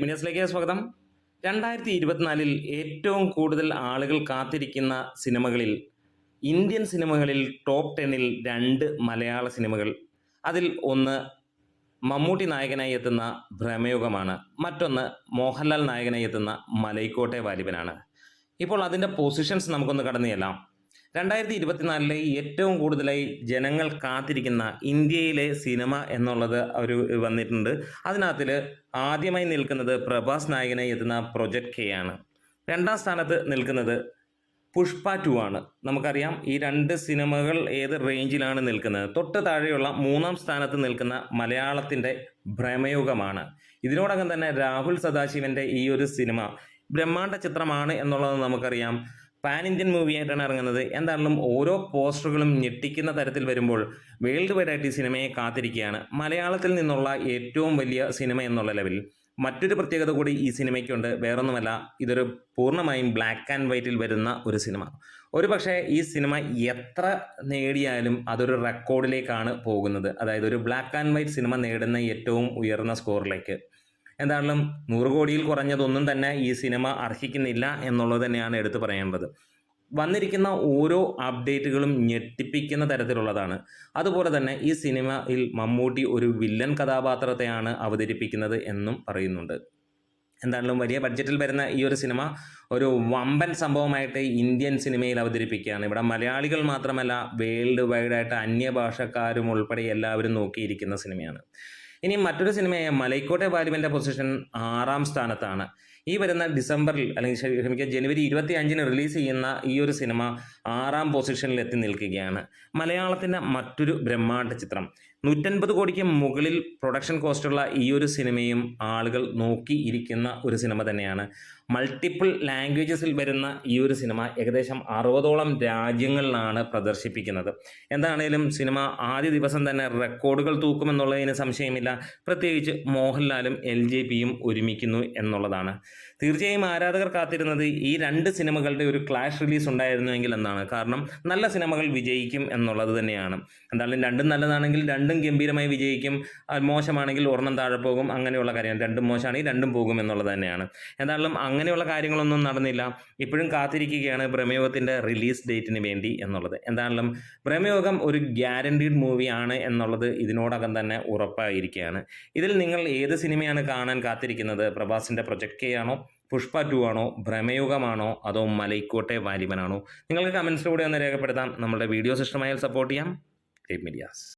മിനിയസിലേക്ക് സ്വാഗതം. രണ്ടായിരത്തി ഇരുപത്തിനാലിൽ ഏറ്റവും കൂടുതൽ ആളുകൾ കാത്തിരിക്കുന്ന സിനിമകളിൽ ഇന്ത്യൻ സിനിമകളിൽ ടോപ്പ് ടെന്നിൽ രണ്ട് മലയാള സിനിമകൾ. അതിൽ ഒന്ന് മമ്മൂട്ടി നായകനായി എത്തുന്ന ഭ്രമയുഗമാണ്. മറ്റൊന്ന് മോഹൻലാൽ നായകനായി എത്തുന്ന മലൈക്കോട്ടെ വാലിബനാണ്. ഇപ്പോൾ അതിന്റെ പൊസിഷൻസ് നമുക്കൊന്ന് കടന്നു ചെല്ലാം. രണ്ടായിരത്തി ഇരുപത്തിനാലിലെ ഏറ്റവും കൂടുതലായി ജനങ്ങൾ കാത്തിരിക്കുന്ന ഇന്ത്യയിലെ സിനിമ എന്നുള്ളത് ഒരു വന്നിട്ടുണ്ട്. അതിനകത്തിൽ ആദ്യമായി നിൽക്കുന്നത് പ്രഭാസ് നായകനായി എത്തുന്ന പ്രൊജക്ട് കെ ആണ്. രണ്ടാം സ്ഥാനത്ത് നിൽക്കുന്നത് പുഷ്പ ടു ആണ്. നമുക്കറിയാം ഈ രണ്ട് സിനിമകൾ ഏത് റേഞ്ചിലാണ് നിൽക്കുന്നത്. തൊട്ട് താഴെയുള്ള മൂന്നാം സ്ഥാനത്ത് നിൽക്കുന്ന മലയാളത്തിന്റെ ഭ്രമയുഗമാണ്. ഇതിനോടകം തന്നെ രാഹുൽ സദാശിവന്റെ ഈ ഒരു സിനിമ ബ്രഹ്മാണ്ഡ ചിത്രമാണ് എന്നുള്ളത് നമുക്കറിയാം. പാൻ ഇന്ത്യൻ മൂവി ആയിട്ടാണ് ഇറങ്ങുന്നത്. എന്തായാലും ഓരോ പോസ്റ്ററുകളും ഞെട്ടിക്കുന്ന തരത്തിൽ വരുമ്പോൾ വേൾഡ് വൈഡ് ആയിട്ട് ഈ സിനിമയെ കാത്തിരിക്കുകയാണ്. മലയാളത്തിൽ നിന്നുള്ള ഏറ്റവും വലിയ സിനിമ എന്നുള്ള ലെവൽ. മറ്റൊരു പ്രത്യേകത കൂടി ഈ സിനിമയ്ക്കുണ്ട്. വേറൊന്നുമല്ല ഇതൊരു പൂർണമായും ബ്ലാക്ക് ആൻഡ് വൈറ്റിൽ വരുന്ന ഒരു സിനിമ. ഒരു പക്ഷേ ഈ സിനിമ എത്ര നേടിയാലും അതൊരു റെക്കോർഡിലേക്കാണ് പോകുന്നത്. അതായത് ഒരു ബ്ലാക്ക് ആൻഡ് വൈറ്റ് സിനിമ നേടുന്ന ഏറ്റവും ഉയർന്ന സ്കോറിലേക്ക് എന്തായാലും നൂറ് കോടിയിൽ കുറഞ്ഞതൊന്നും തന്നെ ഈ സിനിമ അർഹിക്കുന്നില്ല എന്നുള്ളത് തന്നെയാണ് എടുത്തു പറയേണ്ടത്. വന്നിരിക്കുന്ന ഓരോ അപ്ഡേറ്റുകളും ഞെട്ടിപ്പിക്കുന്ന തരത്തിലുള്ളതാണ്. അതുപോലെ തന്നെ ഈ സിനിമയിൽ മമ്മൂട്ടി ഒരു വില്ലൻ കഥാപാത്രത്തെയാണ് അവതരിപ്പിക്കുന്നത് എന്നും പറയുന്നുണ്ട്. എന്തായാലും വലിയ ബഡ്ജറ്റിൽ വരുന്ന ഈ ഒരു സിനിമ ഒരു വമ്പൻ സംഭവമായിട്ട് ഇന്ത്യൻ സിനിമയിൽ അവതരിപ്പിക്കുകയാണ്. ഇവിടെ മലയാളികൾ മാത്രമല്ല വേൾഡ് വൈഡായിട്ട് അന്യഭാഷക്കാരും ഉൾപ്പെടെ എല്ലാവരും നോക്കിയിരിക്കുന്ന സിനിമയാണ്. ഇനി മറ്റൊരു സിനിമയായ മലൈക്കോട്ടെ ബാലുവിന്റെ പൊസിഷൻ ആറാം സ്ഥാനത്താണ്. ഈ വരുന്ന ഡിസംബറിൽ അല്ലെങ്കിൽ ക്ഷമിക്കുക ജനുവരി ഇരുപത്തി അഞ്ചിന് റിലീസ് ചെയ്യുന്ന ഈ ഒരു സിനിമ ആറാം പൊസിഷനിൽ എത്തി നിൽക്കുകയാണ്. മലയാളത്തിന്റെ മറ്റൊരു ബ്രഹ്മാണ്ഡ ചിത്രം. നൂറ്റൻപത് കോടിക്ക് മുകളിൽ പ്രൊഡക്ഷൻ കോസ്റ്റുള്ള ഈ ഒരു സിനിമയും ആളുകൾ നോക്കി ഇരിക്കുന്ന ഒരു സിനിമ തന്നെയാണ്. മൾട്ടിപ്പിൾ ലാംഗ്വേജസിൽ വരുന്ന ഈ ഒരു സിനിമ ഏകദേശം അറുപതോളം രാജ്യങ്ങളിലാണ് പ്രദർശിപ്പിക്കുന്നത്. എന്താണേലും സിനിമ ആദ്യ ദിവസം തന്നെ റെക്കോർഡുകൾ തൂക്കുമെന്നുള്ളതിന് സംശയമില്ല. പ്രത്യേകിച്ച് മോഹൻലാലും എൽ ജെ പിയും ഒരുമിക്കുന്നു എന്നുള്ളതാണ്. തീർച്ചയായും ആരാധകർ കാത്തിരുന്നത് ഈ രണ്ട് സിനിമകളുടെ ഒരു ക്ലാഷ് റിലീസ് ഉണ്ടായിരുന്നുവെങ്കിൽ എന്നാണ്. കാരണം നല്ല സിനിമകൾ വിജയിക്കും എന്നുള്ളത് തന്നെയാണ്. എന്തായാലും രണ്ടും നല്ലതാണെങ്കിൽ രണ്ടും ഗംഭീരമായി വിജയിക്കും. മോശമാണെങ്കിൽ ഒരെണ്ണം താഴെ പോകും. അങ്ങനെയുള്ള കാര്യം രണ്ടും മോശമാണെങ്കിൽ രണ്ടും പോകും എന്നുള്ളത് തന്നെയാണ്. എന്തായാലും അങ്ങനെയുള്ള കാര്യങ്ങളൊന്നും നടന്നില്ല. ഇപ്പോഴും കാത്തിരിക്കുകയാണ് പ്രമേഹത്തിന്റെ റിലീസ് ഡേറ്റിന് വേണ്ടി എന്നുള്ളത്. എന്തായാലും പ്രമേഹം ഒരു ഗ്യാരണ്ടീഡ് മൂവിയാണ് എന്നുള്ളത് ഇതിനോടകം തന്നെ ഉറപ്പായിരിക്കുകയാണ് ഇതിൽ നിങ്ങൾ ഏത് സിനിമയാണ് കാണാൻ കാത്തിരിക്കുന്നത്? പ്രഭാസിന്റെ പ്രൊജക്ട് ആണോ? പുഷ്പ ടു ആണോ? ഭ്രമയുഗമാണോ? അതോ മലൈക്കോട്ടെ വാലിബനാണോ നിങ്ങൾക്ക് കമൻസിലൂടെ ഒന്ന് രേഖപ്പെടുത്താം. നമ്മുടെ വീഡിയോ ഇഷ്ടമായാൽ സപ്പോർട്ട് ചെയ്യാം. മീഡിയാസ്